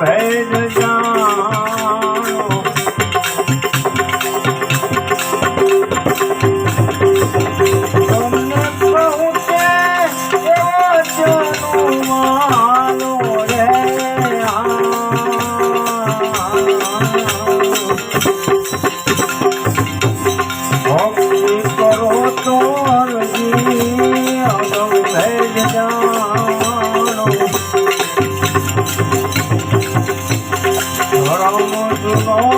ভেদ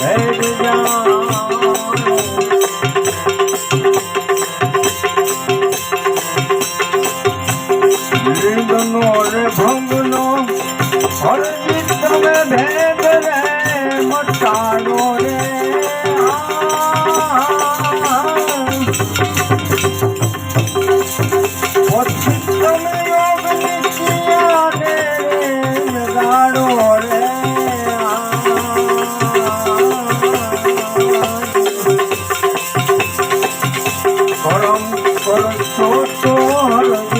没时间 হরম সরস্বত হরম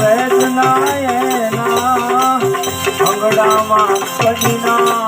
વેદના અંગડામાં કઠિના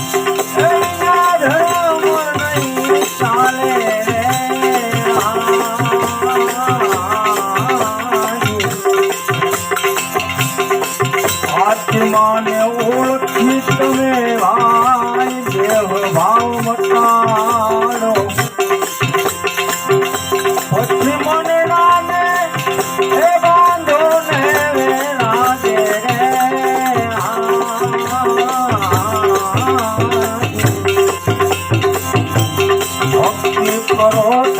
ભાવ મટાડો પછી મને રાને એ બાંધો ને ભક્તિ કરો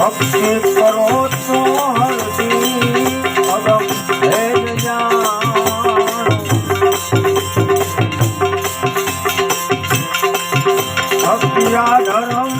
ભક્તિ કરો તો હરતી અગમ ભેદ જાણ ભક્તિયા ધર્મ